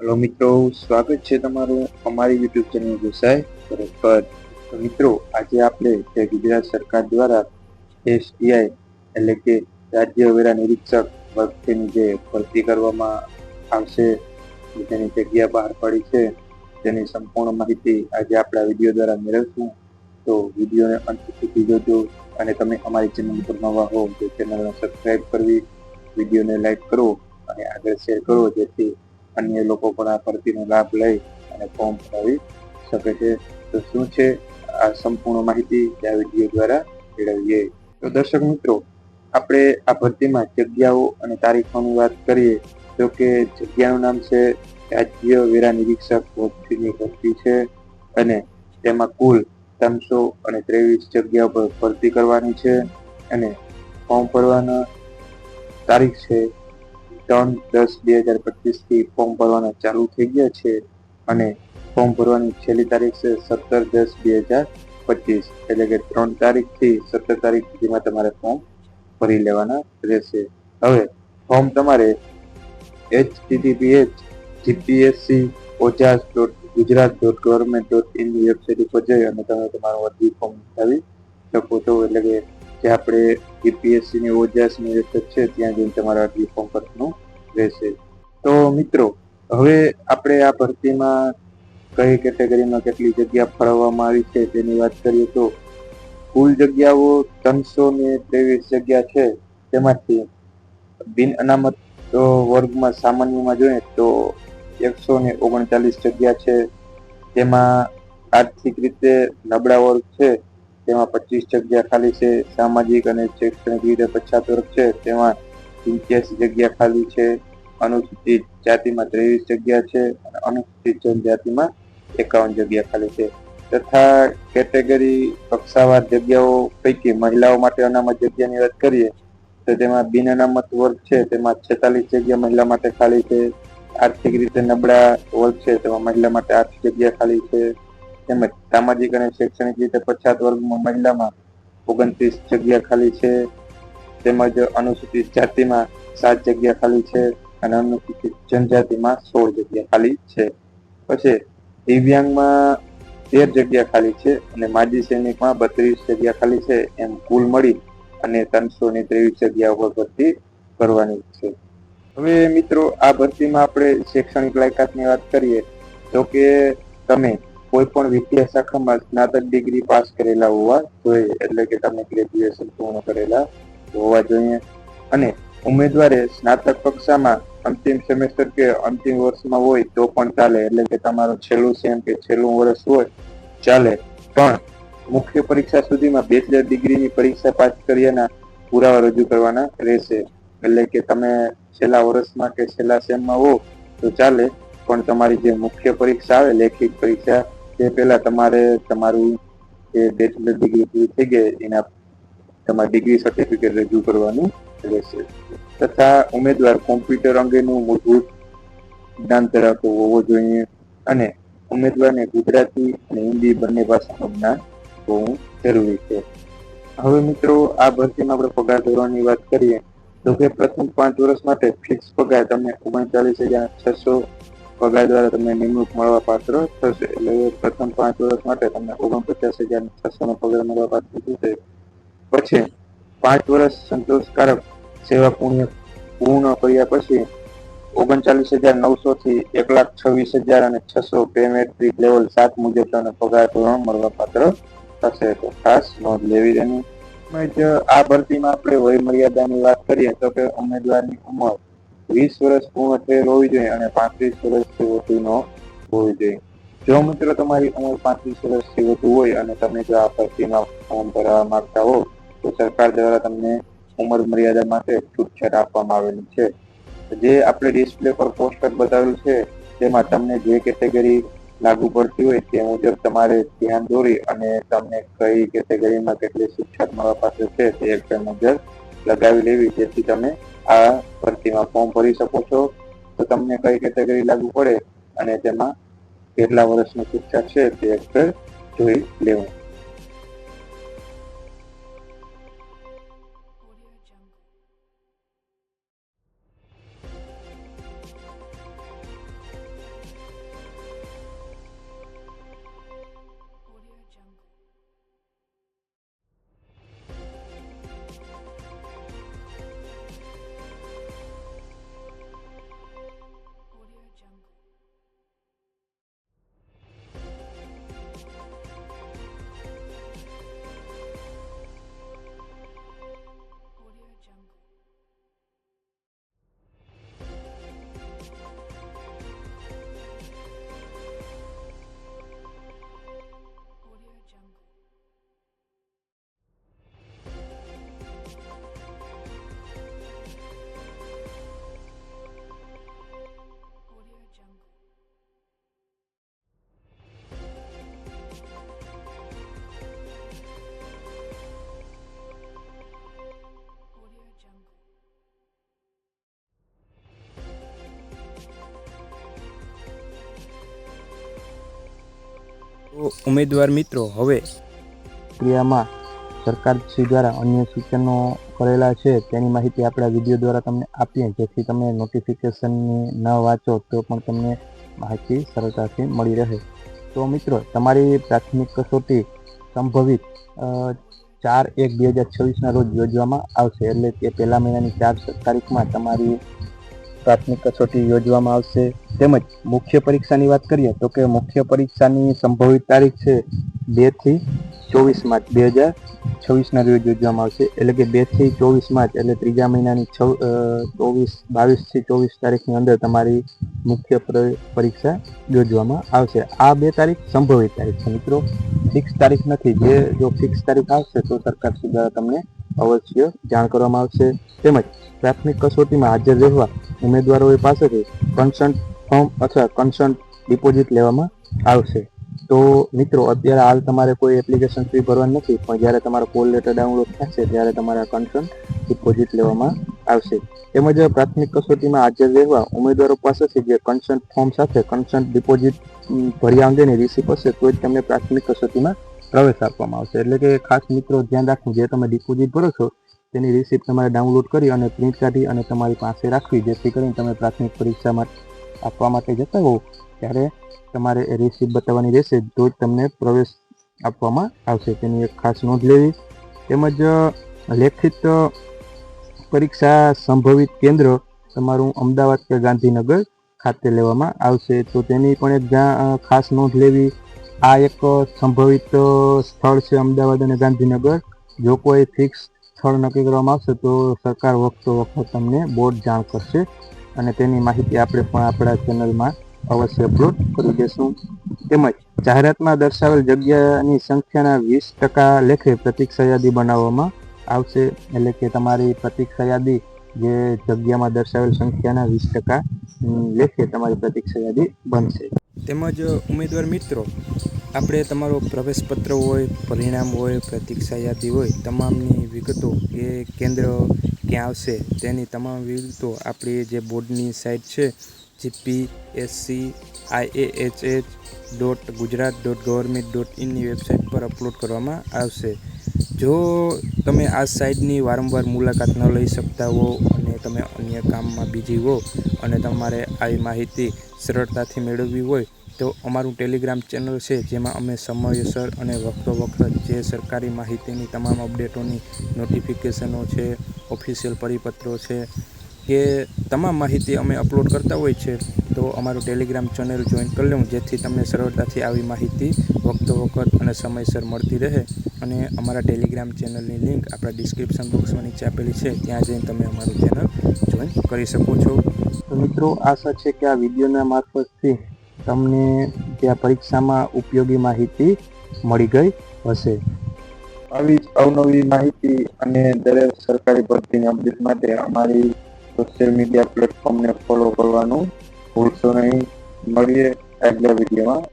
Hello મિત્રો, સ્વાગત છે તમારું અમારી યુટ્યુબ ચેનલ ગુસાઈ પર તો મિત્રો, આજે આપણે જે ગુજરાત સરકાર દ્વારા એસટીઆઈ એટલે કે રાજ્ય વેરા નિરીક્ષક ભરતીની જે ભરતી કરવામાં આવશે, જેની જગ્યા બહાર પડી છે, તેની સંપૂર્ણ માહિતી આજે આપણા વીડિયો દ્વારા મેળવશું. તો વિડીયોને અંત સુધી જોજો અને તમે અમારી ચેનલ પર નવા હો તો ચેનલને સબસ્ક્રાઈબ કરવી, વિડીયોને લાઈક કરો અને આગળ શેર કરો જેથી અન્ય લોકો પણ આ ભરતીનો લાભ લઈ અને ફોર્મ ભરાવી શકે છે. તો શું છે? આ સંપૂર્ણ માહિતી આ વીડિયો દ્વારા મેળવીએ. તો દર્શક મિત્રો, આપણે આ ભરતીમાં જગ્યાઓ અને તારીખોની વાત કરીએ તો કે જગ્યાનું નામ છે રાજ્ય વેરા નિરીક્ષક ભરતીની ભરતી છે અને તેમાં કુલ ત્રણસો અને ત્રેવીસ જગ્યા પર ભરતી કરવાની છે અને ફોર્મ ભરવાના તારીખ છે ત્રણ દસ બે હજાર પચીસથી ફોર્મ ભરવાના ચાલુ થઈ ગયા છે અને ફોર્મ ભરવાની છેલ્લી તારીખ છે સત્તર દસ બે હજાર પચીસ. એટલે કે ત્રણ તારીખથી સત્તર તારીખ સુધીમાં તમારે ફોર્મ ભરી લેવાના રહેશે. હવે ફોર્મ તમારે H TTPH GPSC Ojas dot Gujarat dot government dot ઇનની website ઉપર જઈ અને તમે તમારું અરજી ફોર્મ નોંધાવી શકો છો. એટલે કે જે આપણે જીપીએસસી ની ઓજાસની વેબસાઇટ છે, ત્યાં જઈને તમારે અરજી ફોર્મ ભરવાનું રહેશે. તો મિત્રો, હવે આપણે આ ભરતીમાં કઈ કેટેગરીમાં કેટલી જગ્યા ફાળવવામાં આવી છે તેની વાત કરીએ તો, કુલ જગ્યાઓ ત્રણસો ને ત્રેવીસ જગ્યા છે. તેમાંથી બિન અનામત વર્ગમાં સામાન્યમાં જોઈએ તો એકસો ને ઓગણચાલીસ જગ્યા છે. તેમાં આર્થિક રીતે નબળા વર્ગ છે. તેમાં પચીસ જગ્યા ખાલી છે, સામાજિક અને શૈક્ષણિક રીતે પછાત વર્ગ છે. તેમાં પંચ્યાસી જગ્યા ખાલી છે, અનુસૂચિત જાતિમાં ત્રેવીસ જગ્યા છે અને અનુસૂચિત જનજાતિમાં એકાવન જગ્યા ખાલી છે. તથા કેટેગરી કક્ષાવાર જગ્યાઓ પૈકી મહિલાઓ માટે અનામત જગ્યાની વાત કરીએ, તો તેમાં બિન અનામત વર્ગ છે, તેમાં છેતાલીસ જગ્યા મહિલા માટે ખાલી છે. આર્થિક રીતે નબળા વર્ગ છે, તેમાં મહિલા માટે આઠ જગ્યા ખાલી છે. તેમજ સામાજિક અને શૈક્ષણિક રીતે પછાત વર્ગમાં મહિલામાં ઓગણત્રીસ જગ્યા ખાલી છે. તેમજ અનુસૂચિત જાતિમાં સાત જગ્યા ખાલી છે અને અનુસૂચિત જનજાતિમાં સોળ જગ્યા ખાલી છે. પછી દિવ્યાંગમાં તેર જગ્યા ખાલી છે અને માજી સૈનિકમાં બત્રીસ જગ્યા ખાલી છે એમ કુલ મળી અને ત્રણસો ને ત્રેવીસ જગ્યા ઉપર ભરતી કરવાની છે. હવે મિત્રો આ ભરતીમાં આપણે શૈક્ષણિક લાયકાતની વાત કરીએ તો કે તમે કોઈ પણ વિદ્યા શાખામાં સ્નાતક ડિગ્રી પાસ કરેલા હોવા જોઈએ, એટલે કે તમે ગ્રેજ્યુએશન પૂર્ણ કરેલા હોવા જોઈએ. અને ઉમેદવારે સ્નાતક કક્ષામાં અંતિમ સેમેસ્ટર કે અંતિમ વર્ષમાં હોય તો પણ ચાલે, એટલે કે તમારું છેલ્લું સેમ કે છેલ્લું વર્ષ હોય, ચાલે. પણ મુખ્ય પરીક્ષા સુધીમાં બેચલર ડિગ્રીની પરીક્ષા પાસ કર્યાના પુરાવા રજૂ કરવાના રહેશે. એટલે કે તમે છેલ્લા વર્ષમાં કે છેલ્લા સેમમાં હો તો ચાલે, પણ તમારી જે મુખ્ય પરીક્ષા આવે, લેખિત પરીક્ષા તે પહેલા તમારે તમારું જે બેચલર ડિગ્રી પૂરી થઈ ગઈ, એના તમારી ડિગ્રી સર્ટિફિકેટ રજૂ કરવાનું રહેશે. તથા ઉમેદવાર કોમ્પ્યુટર અંગેનું મૂળભૂત જ્ઞાન ધરાવતો હોવો જોઈએ અને ઉમેદવારને ગુજરાતી અને હિન્દી બંને ભાષાનું જ્ઞાન હોવું જરૂરી છે. હવે મિત્રો, આ ભરતીમાં આપણે પગાર ધોરણની વાત કરીએ, તો કે પ્રથમ પાંચ વર્ષ માટે ફિક્સ પગાર તમને ઓગણચાલીસ હજાર છસો પગાર દ્વારા તમને નિમણૂક મળવા પાત્ર થશે. એટલે પ્રથમ પાંચ વર્ષ માટે તમને ઓગણપચાસ હજાર છસો નો પગાર મળવા પાત્ર થશે. પછી પાંચ વર્ષ સંતોષકારક સેવા પુણ્ય પૂર્ણ કર્યા પછી ઓગણચાલીસ હજાર નવસો થી એક લાખ છવ્વીસ હજાર અને છસો પેમેટ્રિક લેવલ સાત મુજબ તમને પગાર ધોરણ મળવા પાત્ર થશે. તો ખાસ નોંધ લેવી તેની આ ભરતીમાં આપણે વય મર્યાદાની વાત કરીએ તો કે ઉમેદવારની ઉંમર વીસ વર્ષ પૂર્ણ થયેલ હોવી જોઈએ અને પાંત્રીસ વર્ષથી વધુ ન હોવી જોઈએ. જો મિત્રો તમારી ઉંમર પાંત્રીસ વર્ષથી વધુ હોય અને તમે જો આ ભરતીમાં ફોર્મ ભરવા માંગતા હો, તો સરકાર દ્વારા તમને ઉંમર મર્યાદા માટે છૂટછાટ આપવામાં આવેલી છે. જે આપણે ડિસ્પ્લે પર પોસ્ટર બતાવેલું છે, તેમાં તમને જે કેટેગરી લાગુ પડતી હોય તે મુજબ તમારે ધ્યાન દોરી અને તમને કઈ કેટેગરીમાં કેટલી શિક્ષક મળવા પાસે છે તે એક નજર લગાવી લેવી, જેથી તમે આ ભરતીમાં ફોર્મ ભરી શકો છો, તો તમને કઈ કેટેગરી લાગુ પડે અને તેમાં કેટલા વર્ષની શિક્ષા છે તે એક જોઈ લેવું ઉમેદવાર મિત્રો, હવે ક્રિયામાં સરકારશ્રી દ્વારા અન્ય સૂચનો કરેલા છે, તેની માહિતી આપણા વીડિયો દ્વારા તમને આપીએ, જેથી તમે નોટિફિકેશનની ન વાંચો, તો પણ તમને માહિતી સરળતાથી મળી રહે. તો મિત્રો, તમારી પ્રાથમિક કસોટી સંભવિત ચાર એક બે હજાર છવ્વીસના રોજ યોજવામાં આવશે, એટલે કે પહેલા મહિનાની ચાર તારીખમાં તમારી પ્રાથમિક કસોટી યોજવામાં આવશે. તેમજ મુખ્ય પરીક્ષાની વાત કરીએ તો કે મુખ્ય પરીક્ષાની સંભવિત તારીખ છે બેથી ચોવીસ માર્ચ બે હજાર છવ્વીસના રોજ યોજવામાં આવશે. એટલે કે બેથી ચોવીસ માર્ચ એટલે ત્રીજા મહિનાની છ ચોવીસ બાવીસથી ચોવીસ તારીખની અંદર તમારી મુખ્ય પરીક્ષા યોજવામાં આવશે. આ બે તારીખ સંભવિત તારીખ છે મિત્રો. ફિક્સ તારીખ નથી. જે જો ફિક્સ તારીખ આવશે તો સરકાર સુધારા તમને અવશ્ય જાણ કરવામાં આવશે. તેમજ પ્રાથમિક કસોટીમાં હાજર રહેવા ઉમેદવારોએ પાસેથી કન્સન્ટ ફોર્મ અથવા કન્સન્ટ ડિપોઝિટ લેવામાં આવશે. તો મિત્રો, અત્યારે હાલ તમારે કોઈ એપ્લિકેશન ફી ભરવાની નથી, પણ જ્યારે તમારો કોલ લેટર ડાઉનલોડ થશે, ત્યારે તમારા કન્સર્ન ડિપોઝિટ લેવામાં આવશે. તેમજ પ્રાથમિક કસોટીમાં હાજર રહેવા ઉમેદવારો પાસેથી જે કન્સન્ટ ફોર્મ સાથે કન્સન્ટ ડિપોઝિટ ભર્યા અંગેની રિસીપ હશે તો જ તમને પ્રાથમિક કસોટીમાં પ્રવેશ આપવામાં આવશે. એટલે કે ખાસ મિત્રો ધ્યાન રાખવું, જે તમે ડિપોઝિટ ભરો છો, તેની રિસિપ્ટ તમારે ડાઉનલોડ કરી અને પ્રિન્ટ કાઢી અને તમારી પાસે રાખવી. જેથી કરીને તમે પ્રાથમિક પરીક્ષામાં આપવા માટે જતા હો ત્યારે તમારે એ રિસિપ્ટ બતાવવાની રહેશે, તો જ તમને પ્રવેશ આપવામાં આવશે. તેની એક ખાસ નોંધ લેવી. તેમજ લેખિત પરીક્ષા સંભવિત કેન્દ્ર તમારું અમદાવાદ કે ગાંધીનગર ખાતે લેવામાં આવશે. તો તેની પણ એક ખાસ નોંધ લેવી. આ એક સંભવિત સ્થળ છે અમદાવાદ અને ગાંધીનગર. જો કોઈ ફિક્સ સ્થળ નક્કી કરવામાં આવશે તો સરકાર વખતો વખત તમને બોર્ડ જાણ કરશે અને તેની માહિતી આપણે પણ આપણા ચેનલમાં અવશ્ય અપલોડ કરી દેશું. તેમજ જાહેરાતમાં દર્શાવેલ જગ્યાની સંખ્યાના વીસ ટકા લેખે પ્રતીક્ષા યાદી બનાવવામાં આવશે. એટલે કે તમારી પ્રતીક્ષા યાદી જે જગ્યામાં દર્શાવેલ સંખ્યાના વીસ ટકા લેખે તમારી પ્રતીક્ષા યાદી બનશે. તેમજ ઉમેદવાર મિત્રો, આપણે તમારો પ્રવેશપત્ર હોય, પરિણામ હોય, પ્રતીક્ષા યાદી હોય, તમામની વિગતો એ કેન્દ્ર ક્યાં આવશે, તેની તમામ વિગતો આપણી જે બોર્ડની સાઇટ છે GP SC આઈએએચએચ dot Gujarat dot government dot ઇનની website પર અપલોડ કરવામાં આવશે. જો તમે આ સાઇટની વારંવાર મુલાકાત ન લઈ શકતા હો અને તમે અન્ય કામમાં બીજી હો અને તમારે આવી માહિતી સરળતાથી મેળવવી હોય, તો અમારું ટેલિગ્રામ ચેનલ છે, જેમાં અમે સમયસર અને વખતો વખત જે સરકારી માહિતીની તમામ અપડેટોની નોટિફિકેશનો છે, ઓફિશિયલ પરિપત્રો છે કે તમામ માહિતી અમે અપલોડ કરતા હોય છે, તો અમારું ટેલિગ્રામ ચેનલ જોઈન કરી લેવું, જેથી તમને સરળતાથી આવી માહિતી વખતો વખત અને સમયસર મળતી રહે. અને અમારા ટેલિગ્રામ ચેનલની લિંક આપણા ડિસ્ક્રિપ્શન બોક્સમાં નીચે આપેલી છે, ત્યાં જઈને તમે અમારું ચેનલ જોઈન કરી શકો છો. તો મિત્રો, આશા છે કે આ વિડીયોના મારફતથી તમને ત્યાં પરીક્ષામાં ઉપયોગી માહિતી મળી ગઈ હશે. આવી જ અવનવી માહિતી અને દરેક સરકારી ભરતીની અપડેટ માટે અમારી સોશિયલ મીડિયા પ્લેટફોર્મને ફોલો કરવાનું ભૂલશો નહીં. મળીએ આગલા વિડીયોમાં